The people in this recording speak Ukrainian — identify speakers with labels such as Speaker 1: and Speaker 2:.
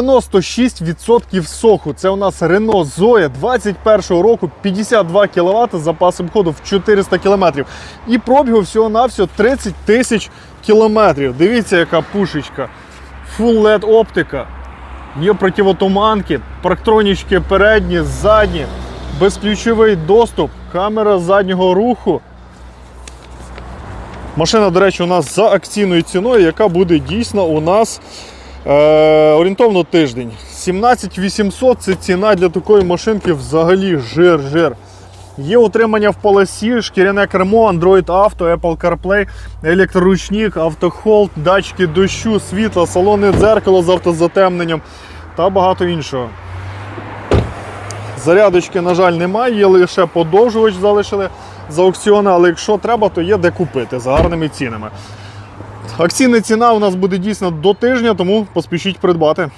Speaker 1: 96% соху. Це у нас Renault Zoe 21 року, 52 кВт з запасом ходу в 400 км. І пробігу всього-навсього 30 тисяч кілометрів. Дивіться, яка пушечка. Full LED оптика. Є противотуманки, парктронічки передні, задні, безключовий доступ, камера заднього руху. Машина, до речі, у нас за акційною ціною, яка буде дійсно у нас орієнтовно тиждень. 17800 це ціна для такої машинки взагалі жир-жир. Є утримання в полосі, шкіряне кермо, Android Auto, Apple CarPlay, електроручник, автохолд, датчики дощу, світла, салонне дзеркало з автозатемненням та багато іншого. Зарядочки, на жаль, немає, є лише подовжувач залишили з аукціону, але якщо треба, то є де купити за гарними цінами. Акційна ціна у нас буде дійсно до тижня, тому поспішіть придбати.